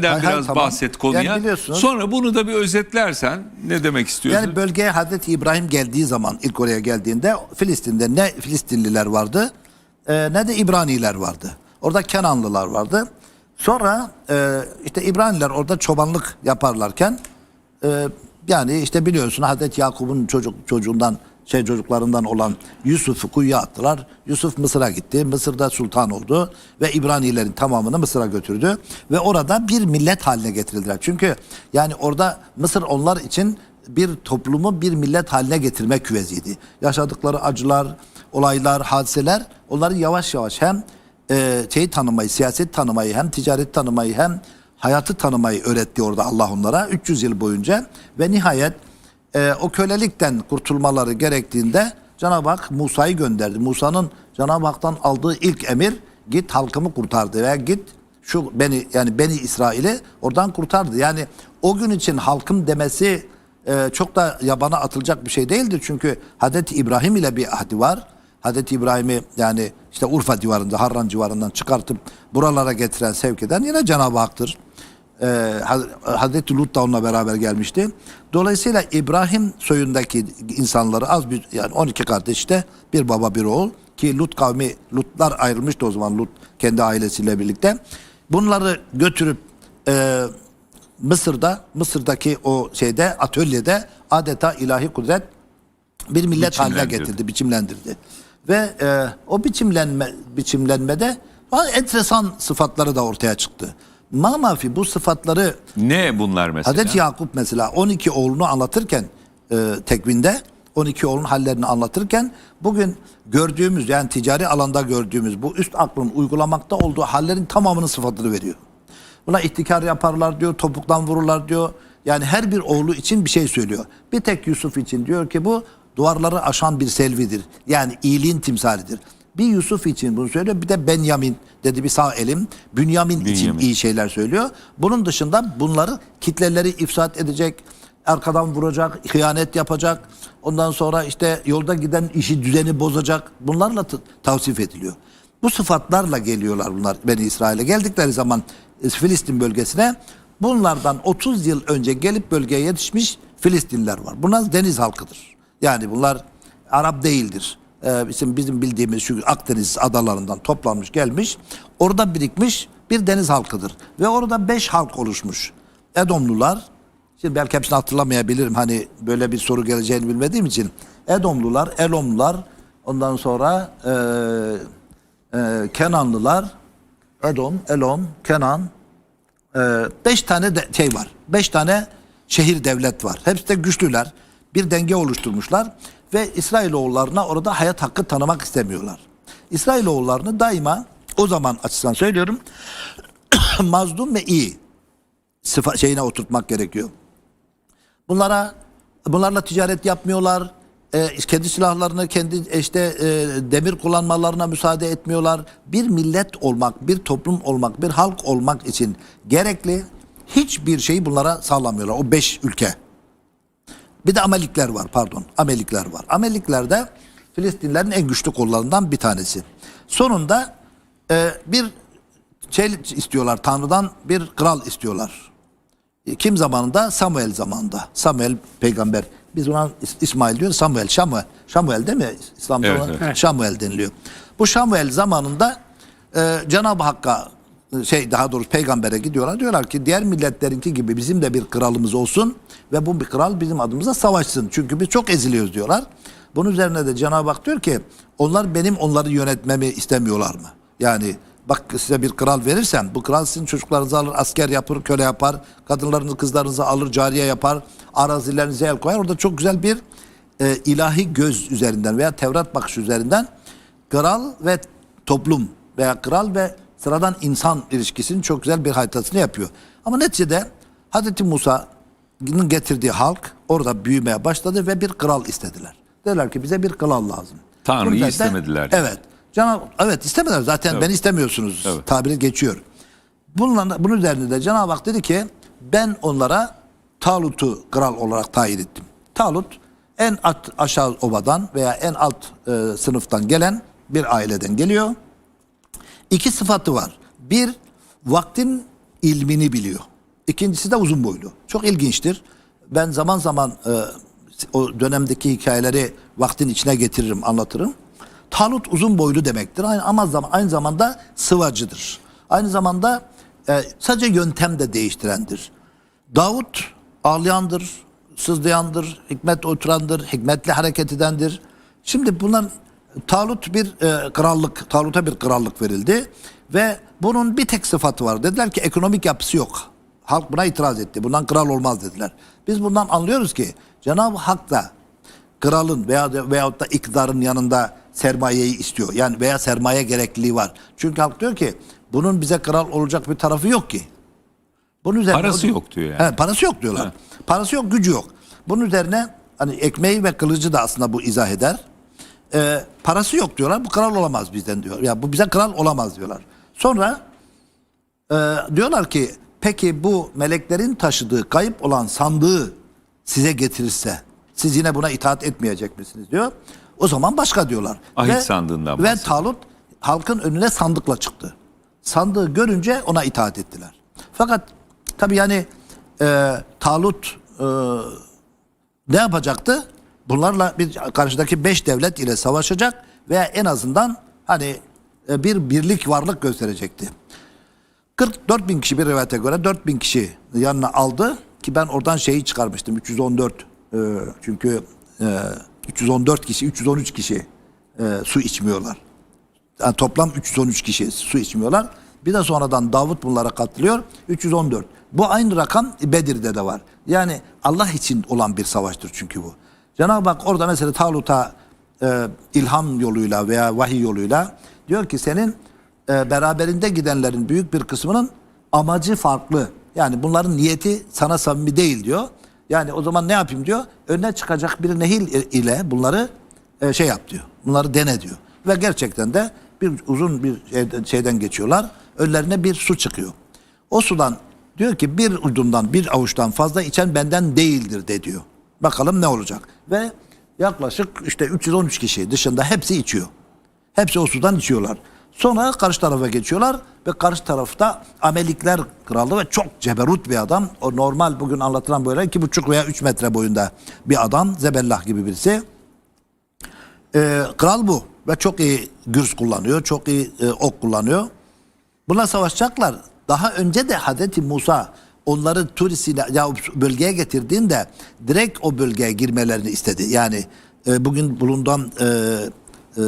Hay, biraz tamam. bahset konuya. Yani biliyorsunuz- Sonra bunu da bir özetlersen ne demek istiyorsun? Yani bölgeye Hazreti İbrahim geldiği zaman ilk oraya geldiğinde Filistin'de ne Filistinliler vardı e, ne de İbraniler vardı. Orada Kenanlılar vardı. Sonra e, işte İbraniler orada çobanlık yaparlarken e, yani işte biliyorsun Hazreti Yakup'un çocuk çocuğundan şey çocuklarından olan Yusuf'u kuyuya attılar. Yusuf Mısır'a gitti. Mısır'da sultan oldu ve İbranilerin tamamını Mısır'a götürdü ve orada bir millet haline getirildiler. Çünkü yani orada Mısır onlar için bir toplumu bir millet haline getirme küveziydi. Yaşadıkları acılar, olaylar, hadiseler onları yavaş yavaş hem e, şeyi tanımayı, siyaset tanımayı, hem ticaret tanımayı, hem hayatı tanımayı öğretti orada Allah onlara 300 yıl boyunca ve nihayet e, o kölelikten kurtulmaları gerektiğinde Cenab-ı Hak Musa'yı gönderdi. Musa'nın Cenab-ı Hak'tan aldığı ilk emir git halkımı kurtardı veya git şu beni yani beni İsrail'i oradan kurtardı. Yani o gün için halkım demesi e, çok da yabana atılacak bir şey değildir. Çünkü Hazreti İbrahim ile bir ahdi var. Hazreti İbrahim'i yani işte Urfa civarında, Harran civarından çıkartıp buralara getiren, sevk eden yine Cenab-ı Hak'tır. Haz- Hazreti Lut da onunla beraber gelmişti. Dolayısıyla İbrahim soyundaki insanları az bir yani 12 kardeşte bir baba bir oğul ki Lut kavmi Lutlar ayrılmıştı o zaman Lut kendi ailesiyle birlikte. Bunları götürüp e, Mısır'da Mısır'daki o şeyde atölyede adeta ilahi kudret bir millet haline getirdi, biçimlendirdi. Ve e, o biçimlenme biçimlenmede enteresan sıfatları da ortaya çıktı. Mamafi bu sıfatları ne bunlar mesela? Hazreti Yakup mesela 12 oğlunu anlatırken e, tekvinde 12 oğlun hallerini anlatırken bugün gördüğümüz yani ticari alanda gördüğümüz bu üst aklın uygulamakta olduğu hallerin tamamının sıfatını veriyor. Buna ihtikar yaparlar diyor, topuktan vururlar diyor. Yani her bir oğlu için bir şey söylüyor. Bir tek Yusuf için diyor ki bu duvarları aşan bir selvidir. Yani iyiliğin timsalidir. Bir Yusuf için bunu söylüyor. Bir de Benyamin dedi bir sağ elim. Bünyamin, için Bünyamin. iyi şeyler söylüyor. Bunun dışında bunları kitleleri ifsat edecek, arkadan vuracak, hıyanet yapacak. Ondan sonra işte yolda giden işi düzeni bozacak. Bunlarla tavsif ediliyor. Bu sıfatlarla geliyorlar bunlar Beni İsrail'e. Geldikleri zaman e, Filistin bölgesine bunlardan 30 yıl önce gelip bölgeye yetişmiş Filistinliler var. Bunlar deniz halkıdır. Yani bunlar Arap değildir. Ee, bizim bizim bildiğimiz şu Akdeniz adalarından toplanmış gelmiş. Orada birikmiş bir deniz halkıdır. Ve orada beş halk oluşmuş. Edomlular, şimdi belki hepsini hatırlamayabilirim hani böyle bir soru geleceğini bilmediğim için. Edomlular, Elomlular, ondan sonra eee e, Kenanlılar, Edom, Elom, Kenan, e, beş tane de şey var. Beş tane şehir devlet var. Hepsi de güçlüler. Bir denge oluşturmuşlar ve İsrailoğullarına orada hayat hakkı tanımak istemiyorlar. İsrailoğullarını daima o zaman açısından söylüyorum mazlum ve iyi sıfa şeyine oturtmak gerekiyor. Bunlara bunlarla ticaret yapmıyorlar. E, kendi silahlarını kendi işte e, demir kullanmalarına müsaade etmiyorlar. Bir millet olmak, bir toplum olmak, bir halk olmak için gerekli hiçbir şeyi bunlara sağlamıyorlar. O beş ülke. Bir de Amelikler var pardon. Amelikler var. Amelikler de Filistinlerin en güçlü kollarından bir tanesi. Sonunda e, bir şey istiyorlar Tanrı'dan bir kral istiyorlar. E, Kim zamanında? Samuel zamanında. Samuel peygamber. Biz ona İs- İsmail diyoruz. Samuel, Şamuel. Şamuel değil mi? İslam'da Evet, evet. Şamuel deniliyor. Bu Şamuel zamanında e, Cenab-ı Hakk'a şey daha doğrusu peygambere gidiyorlar. Diyorlar ki diğer milletlerinki gibi bizim de bir kralımız olsun ve bu bir kral bizim adımıza savaşsın. Çünkü biz çok eziliyoruz diyorlar. Bunun üzerine de Cenab-ı Hak diyor ki onlar benim onları yönetmemi istemiyorlar mı? Yani bak size bir kral verirsem bu kral sizin çocuklarınızı alır asker yapar köle yapar kadınlarınızı kızlarınızı alır cariye yapar arazilerinize el koyar orada çok güzel bir e, ilahi göz üzerinden veya Tevrat bakışı üzerinden kral ve toplum veya kral ve sıradan insan ilişkisinin çok güzel bir haritasını yapıyor. Ama neticede Hazreti Musa'nın getirdiği halk orada büyümeye başladı ve bir kral istediler. Dediler ki bize bir kral lazım. Tanrı'yı üzerine- istemediler yani. Evet. Cenab evet istemediler zaten Evet. beni istemiyorsunuz Evet. tabiri geçiyor. Bununla, bunun üzerine de Cenab-ı Hak dedi ki ben onlara Talut'u kral olarak tayin ettim. Talut en alt aşağı obadan veya en alt e, sınıftan gelen bir aileden geliyor. İki sıfatı var. Bir vaktin ilmini biliyor. İkincisi de uzun boylu. Çok ilginçtir. Ben zaman zaman e, o dönemdeki hikayeleri vaktin içine getiririm, anlatırım. Talut uzun boylu demektir. Aynı ama zaman, aynı zamanda sıvacıdır. Aynı zamanda e, sadece yöntem de değiştirendir. Davut ağlayandır, sızlayandır, hikmet oturandır, hikmetli hareket edendir. Şimdi bunlar Talut bir e, krallık, Talut'a bir krallık verildi ve bunun bir tek sıfatı var. Dediler ki ekonomik yapısı yok. Halk buna itiraz etti. Bundan kral olmaz dediler. Biz bundan anlıyoruz ki Cenab-ı Hak da kralın veya da, veyahut da iktidarın yanında sermayeyi istiyor. Yani veya sermaye gerekliliği var. Çünkü halk diyor ki bunun bize kral olacak bir tarafı yok ki. Bunun üzerine Parası yok diyor yani. He, parası yok diyorlar. Ha. Parası yok, gücü yok. Bunun üzerine hani ekmeği ve kılıcı da aslında bu izah eder. Ee, parası yok diyorlar. Bu kral olamaz bizden diyor. Ya bu bize kral olamaz diyorlar. Sonra e, diyorlar ki peki bu meleklerin taşıdığı kayıp olan sandığı size getirirse siz yine buna itaat etmeyecek misiniz diyor. O zaman başka diyorlar. Ahit sandığından Ve bahsediyor. Talut halkın önüne sandıkla çıktı. Sandığı görünce ona itaat ettiler. Fakat tabi yani e, Talut e, ne yapacaktı? Bunlarla bir karşıdaki beş devlet ile savaşacak veya en azından hani e, bir birlik varlık gösterecekti. 44 bin kişi bir rivayete göre 4 bin kişi yanına aldı ki ben oradan şeyi çıkarmıştım 314 e, çünkü e, 314 kişi 313 kişi e, su içmiyorlar. Yani toplam 313 kişi su içmiyorlar. Bir de sonradan Davut bunlara katılıyor. 314. Bu aynı rakam Bedir'de de var. Yani Allah için olan bir savaştır çünkü bu. Cenab-ı Hak orada mesela Talut'a e, ilham yoluyla veya vahiy yoluyla diyor ki senin e, beraberinde gidenlerin büyük bir kısmının amacı farklı. Yani bunların niyeti sana samimi değil diyor. Yani o zaman ne yapayım diyor. Önüne çıkacak bir nehil ile bunları e, şey yap diyor. Bunları dene diyor. Ve gerçekten de bir uzun bir şeyden, geçiyorlar. Önlerine bir su çıkıyor. O sudan diyor ki bir ucundan bir avuçtan fazla içen benden değildir de diyor. Bakalım ne olacak. Ve yaklaşık işte 313 kişi dışında hepsi içiyor. Hepsi o sudan içiyorlar. Sonra karşı tarafa geçiyorlar ve karşı tarafta Amelikler kralı ve çok ceberut bir adam. O normal bugün anlatılan böyle iki buçuk veya üç metre boyunda bir adam. Zebellah gibi birisi. Ee, kral bu ve çok iyi gürs kullanıyor, çok iyi e, ok kullanıyor. Buna savaşacaklar. Daha önce de Hazreti Musa onları Turis'ine ya bölgeye getirdiğinde direkt o bölgeye girmelerini istedi. Yani e, bugün bulunduğum e, e,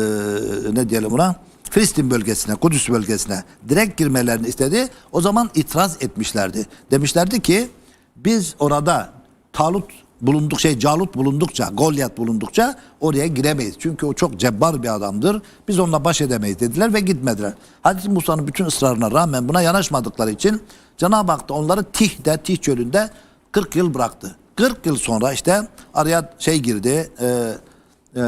ne diyelim buna? Filistin bölgesine, Kudüs bölgesine direkt girmelerini istedi. O zaman itiraz etmişlerdi. Demişlerdi ki biz orada Talut bulunduk şey Calut bulundukça, Golyat bulundukça oraya giremeyiz. Çünkü o çok cebbar bir adamdır. Biz onunla baş edemeyiz dediler ve gitmediler. Hazreti Musa'nın bütün ısrarına rağmen buna yanaşmadıkları için Cenab-ı Hak da onları Tih'de, Tih çölünde 40 yıl bıraktı. 40 yıl sonra işte araya şey girdi, e, e,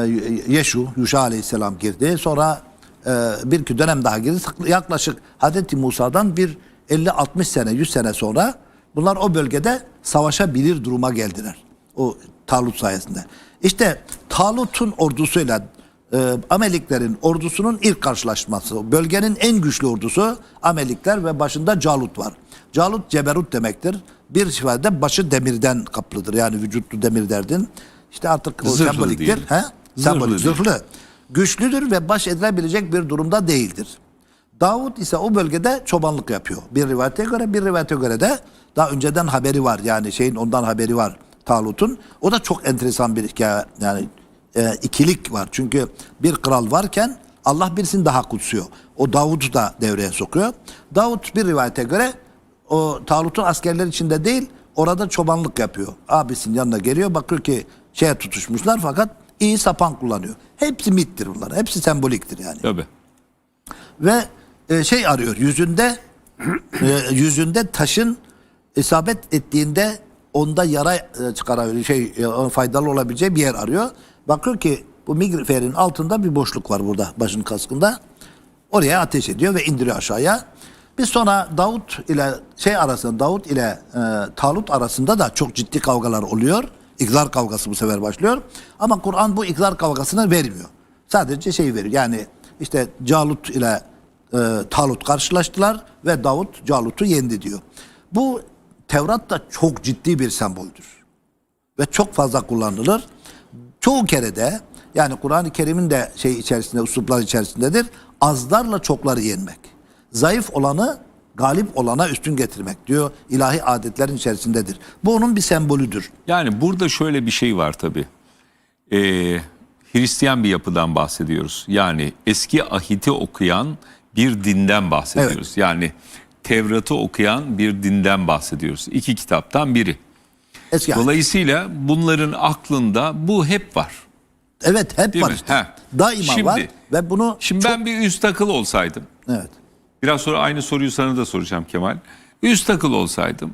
Yeşu, Yuşa aleyhisselam girdi. Sonra e, bir iki dönem daha girdi. Yaklaşık Hazreti Musa'dan bir 50-60 sene, 100 sene sonra bunlar o bölgede savaşabilir duruma geldiler. O Talut sayesinde. İşte Talut'un ordusuyla e, Ameliklerin ordusunun ilk karşılaşması. Bölgenin en güçlü ordusu Amelikler ve başında Calut var. Calut ceberut demektir. Bir ifade başı demirden kaplıdır. Yani vücutlu demir derdin. İşte artık o Zırhlı semboliktir. diyelim. He? Sembolik, zırhlı. Güçlüdür ve baş edilebilecek bir durumda değildir. Davut ise o bölgede çobanlık yapıyor. Bir rivayete göre bir rivayete göre de daha önceden haberi var. Yani şeyin ondan haberi var Talut'un. O da çok enteresan bir hikaye. Yani e, ikilik var. Çünkü bir kral varken Allah birisini daha kutsuyor. O Davut'u da devreye sokuyor. Davut bir rivayete göre o Talut'un askerler içinde değil orada çobanlık yapıyor. Abisinin yanına geliyor bakıyor ki şeye tutuşmuşlar fakat iyi sapan kullanıyor. Hepsi mittir bunlar. Hepsi semboliktir yani Tabii. ve e, şey arıyor yüzünde e, yüzünde taşın isabet ettiğinde onda yara e, çıkarabilir şey e, faydalı olabileceği bir yer arıyor. Bakıyor ki bu migreferin altında bir boşluk var burada başın kaskında. Oraya ateş ediyor ve indiriyor aşağıya. Bir sonra Davut ile şey arasında Davut ile e, Talut arasında da çok ciddi kavgalar oluyor. İkrar kavgası bu sefer başlıyor. Ama Kur'an bu ikrar kavgasını vermiyor. Sadece şey veriyor. Yani işte Calut ile e, Talut karşılaştılar ve Davut Calut'u yendi diyor. Bu Tevrat'ta çok ciddi bir semboldür ve çok fazla kullanılır. Çoğu kere de yani Kur'an-ı Kerim'in de şey içerisinde, usluplar içerisindedir. Azlarla çokları yenmek. Zayıf olanı galip olana üstün getirmek diyor. ilahi adetlerin içerisindedir. Bu onun bir sembolüdür. Yani burada şöyle bir şey var tabii. Ee, Hristiyan bir yapıdan bahsediyoruz. Yani eski ahiti okuyan bir dinden bahsediyoruz. Yani Tevrat'ı okuyan bir dinden bahsediyoruz. İki kitaptan biri. Eski Dolayısıyla bunların aklında bu hep var. Evet hep Değil var mi? işte. He. Daima Şimdi- var ve bunu Şimdi ben bir üst takıl olsaydım. evet. Biraz sonra aynı soruyu sana da soracağım Kemal. Üst takıl olsaydım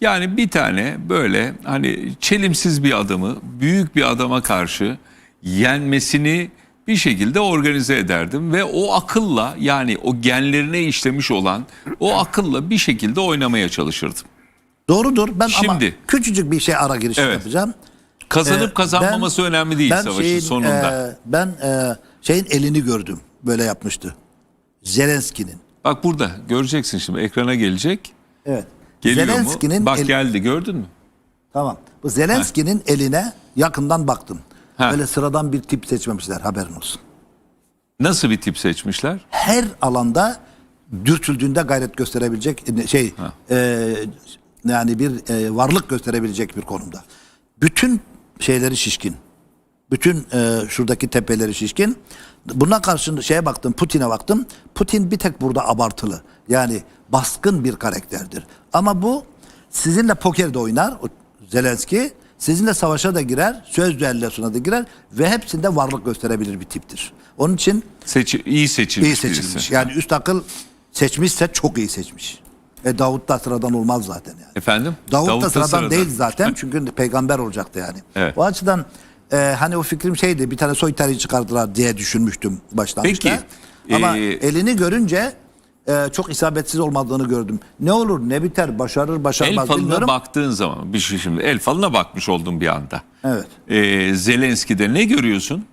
yani bir tane böyle hani çelimsiz bir adamı büyük bir adama karşı yenmesini bir şekilde organize ederdim ve o akılla yani o genlerine işlemiş olan o akılla bir şekilde oynamaya çalışırdım. Doğrudur. Ben ama Şimdi- küçücük bir şey ara giriş Evet. yapacağım. Kazanıp Ee, kazanmaması ben- önemli değil savaşın şeyin, sonunda. e, ben e, şeyin elini gördüm. Böyle yapmıştı. Zelenski'nin. Bak burada göreceksin şimdi ekrana gelecek. Evet. Geliyor Zelenski'nin mu? Bak el- geldi gördün mü? Tamam. Bu Zelenski'nin eline yakından baktım. Ha. Böyle sıradan bir tip seçmemişler haberin olsun. Nasıl bir tip seçmişler? Her alanda dürtüldüğünde gayret gösterebilecek e, şey e, yani bir e, varlık gösterebilecek bir konumda. Bütün şeyleri şişkin. Bütün e, şuradaki tepeleri şişkin. Buna karşı şeye baktım, Putin'e baktım. Putin bir tek burada abartılı. Yani baskın bir karakterdir. Ama bu sizinle pokerde oynar o Zelenski. Sizinle savaşa da girer, söz düellosuna da girer ve hepsinde varlık gösterebilir bir tiptir. Onun için Seçi, iyi seçilmiş. iyi seçilmiş. birisi. Yani üst akıl seçmişse çok iyi seçmiş. E Davut da sıradan olmaz zaten yani. Efendim? Davut, Davut da sıradan, değil zaten çünkü peygamber olacaktı yani. Evet. O açıdan e, hani o fikrim şeydi bir tane soytarıyı çıkardılar diye düşünmüştüm başlangıçta. Peki, Ama e, elini görünce e, çok isabetsiz olmadığını gördüm. Ne olur ne biter başarır El başarmaz falına bilmiyorum. baktığın zaman bir şey şimdi el falına bakmış oldum bir anda. Evet. Ee, Zelenski'de ne görüyorsun?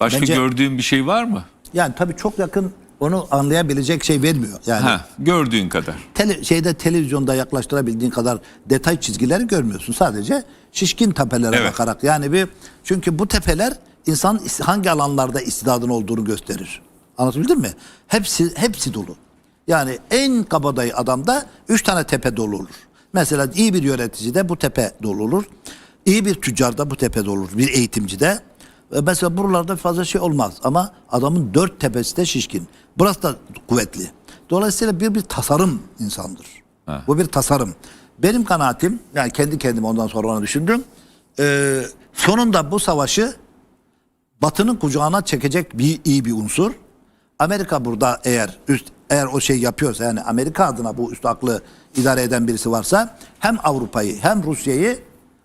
Başka Bence- gördüğün bir şey var mı? Yani tabii çok yakın onu anlayabilecek şey vermiyor. Yani Ha, gördüğün kadar. tele, şeyde televizyonda yaklaştırabildiğin kadar detay çizgileri görmüyorsun. Sadece şişkin tepelere Evet. bakarak. Yani bir çünkü bu tepeler insan hangi alanlarda istidadın olduğunu gösterir. Anlatabildim mi? Hepsi hepsi dolu. Yani en kabadayı adamda üç tane tepe dolu olur. Mesela iyi bir yöneticide bu tepe dolu olur. İyi bir tüccarda bu tepe dolu olur. Bir eğitimcide. Ve Mesela buralarda fazla şey olmaz ama adamın dört tepesi de şişkin. Burası da kuvvetli. Dolayısıyla bir bir tasarım insandır. Bu bir tasarım. Benim kanaatim yani kendi kendime ondan sonra onu düşündüm. Ee, sonunda bu savaşı Batı'nın kucağına çekecek bir iyi bir unsur. Amerika burada eğer üst eğer o şey yapıyorsa yani Amerika adına bu üst aklı idare eden birisi varsa hem Avrupa'yı hem Rusya'yı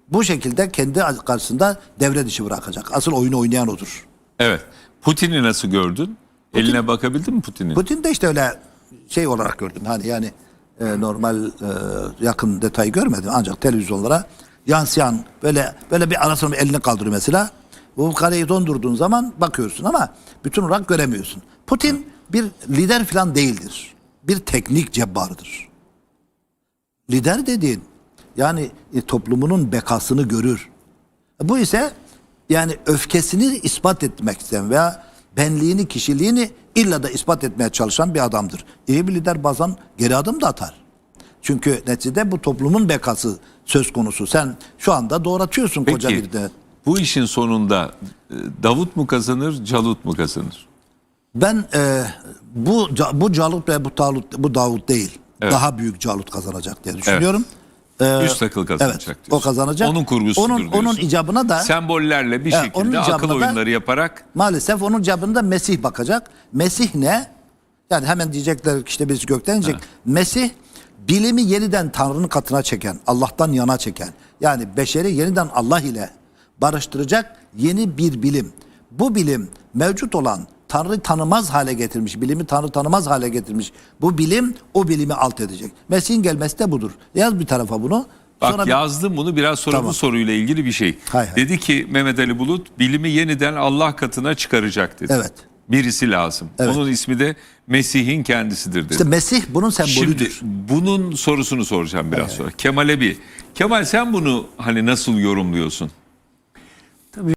bu şekilde kendi karşısında devre dışı bırakacak. Asıl oyunu oynayan odur. Evet. Putin'i nasıl gördün? Eline bakabildin mi Putin'in? Putin de işte öyle şey olarak gördüm. Hani yani e, normal e, yakın detayı görmedim. Ancak televizyonlara yansıyan böyle böyle bir arasını elini kaldırıyor mesela. Bu kareyi dondurduğun zaman bakıyorsun ama bütün olarak göremiyorsun. Putin bir lider falan değildir. Bir teknik cebbardır. Lider dediğin yani e, toplumunun bekasını görür. Bu ise yani öfkesini ispat etmek isteyen veya benliğini, kişiliğini illa da ispat etmeye çalışan bir adamdır. İyi bir lider bazen geri adım da atar. Çünkü neticede bu toplumun bekası söz konusu. Sen şu anda doğratıyorsun koca Peki bir de. bu işin sonunda e, Davut mu kazanır, Calut mu kazanır? Ben e, bu bu Calut ve bu Talut bu Davut değil. Evet. Daha büyük Calut kazanacak diye düşünüyorum. Üst takıl kazanacak Evet, o diyorsun. kazanacak. Onun kurgusudur Onun diyorsun. onun icabına da Sembollerle bir Evet, şekilde akıl icabına da- oyunları yaparak Maalesef onun cebinde Mesih bakacak. Mesih ne? Yani hemen diyecekler ki işte birisi gökten diyecek. Mesih bilimi yeniden Tanrı'nın katına çeken, Allah'tan yana çeken. Yani beşeri yeniden Allah ile barıştıracak yeni bir bilim. Bu bilim mevcut olan Tanrı tanımaz hale getirmiş, bilimi Tanrı tanımaz hale getirmiş. Bu bilim o bilimi alt edecek. Mesih'in gelmesi de budur. Yaz bir tarafa bunu. Bak Sonra yazdım bunu biraz sonra Tamam. bu soruyla ilgili bir şey. Hay hay. Dedi ki Mehmet Ali Bulut bilimi yeniden Allah katına çıkaracak dedi. Evet. birisi lazım. Onun ismi de Mesih'in kendisidir dedi. İşte Mesih bunun sembolüdür. Şimdi bunun sorusunu soracağım biraz sonra. Kemal'e bir. Kemal sen bunu hani nasıl yorumluyorsun?